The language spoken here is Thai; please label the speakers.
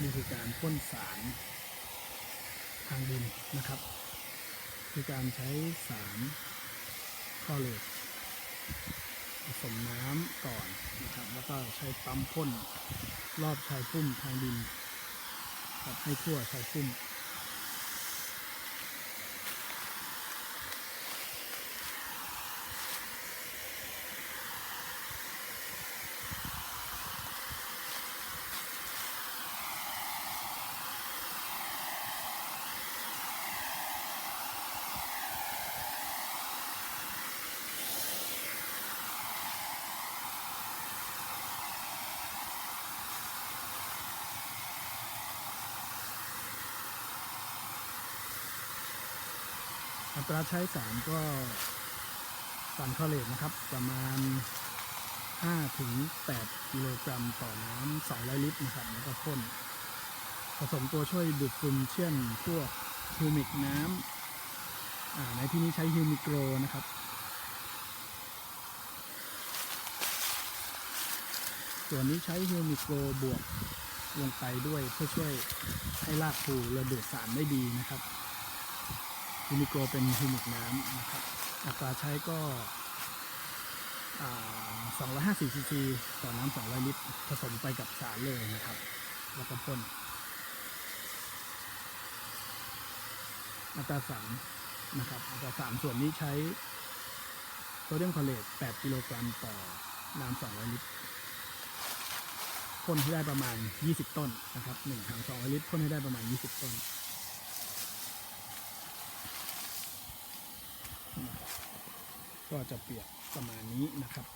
Speaker 1: นี่คือการพ่นสารทางดินนะครับ คือการใช้สารคอเลตผสมน้ำก่อนนะครับ แล้วก็ใช้ปั๊มพ่นรอบชายพุ่มทางดินครับให้ทั่วชายพุ่ม อัตราใช้สารก็สารคลอเรตนะครับ ประมาณ 5 ถึง 8 กิโลกรัมต่อน้ำ200ลิตรนะครับแล้วก็พ่นผสมตัวช่วยดูดซึมเช่นพวกฮิวมิกน้ำในที่นี้ใช้ฮิวมิโกรนะครับส่วนนี้ใช้ฮิวมิโกรบวกลงไปด้วยเพื่อช่วยให้รากผูระดูดสารได้ดีนะครับ ฮิมิโกเป็นฮิมิกน้ำนะครับอัตราใช้ก็อ่า250ซีซีต่อน้ำ200 ลิตร ผสมไปกับสารเลยนะครับ แล้วก็พ่นอัตราสารนะครับอัตราสารส่วนนี้ใช้โซเดียมคลอเรต8กิโลกรัมต่อน้ำ200 ลิตรพ่นให้ได้ประมาณ 20 ต้นนะครับ1ถัง200 ลิตรพ่นให้ได้ประมาณ 20 ต้น ก็จะเปียกประมาณนี้นะครับ